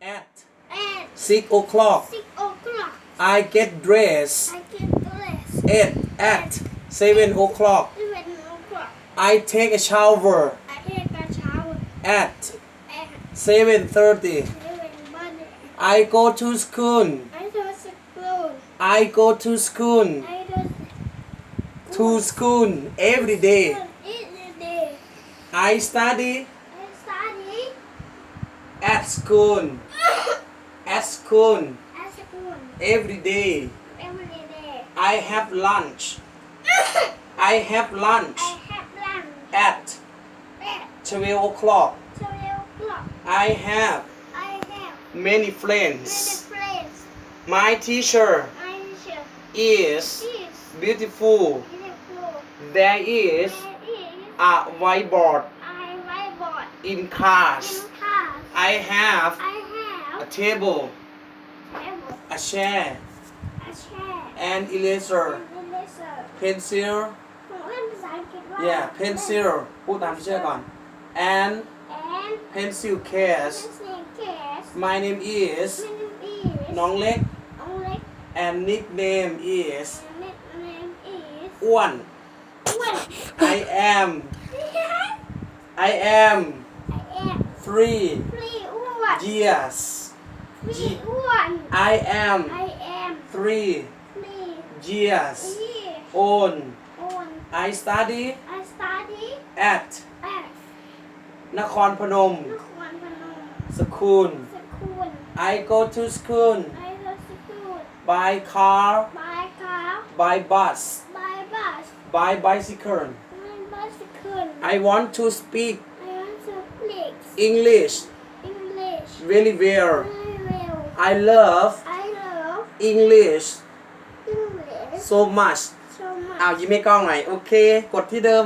at at six o'clock o'clock. I get dressed I get dressed at at seven o'clock seven o'clock. I take a shower I take a shower at at seven thirty seven Monday. I go to school I go to school. I go to school I go to school every day school every day. I study I study at school at school every day every day. I have lunch I have lunch I have lunch at at 12 o'clock twelve o'clock. I have I have many many friends friends. my teacher My teacher is is beautiful beautiful. there is There a whiteboard I whiteboard in class in class. I have I a table table, a chair a chair, and eraser and eraser. pencil ผมเล่นภาษาอังกฤษว่า yeah pencil พูดตามที่เชื่อก่อน and and pencil case pencil case my name is name is น้องเล็ก น้องเล็ก and nickname is and nickname is อ้วน อ้วน I am I am I am three ฟรีอ้วน years ฟรีอ้วน I am I am three ฟรี years ที่ old อ้วน I study I study at at นครพนม นครพนม school สกุล I go to school I go to school by car by car by bus by bus by bicycle by bicycle I want to speak I want to speak English English very well very well I love I love English English so much so much อ้าวยิ้มให้กล้องหน่อย โอเค กดที่เดิม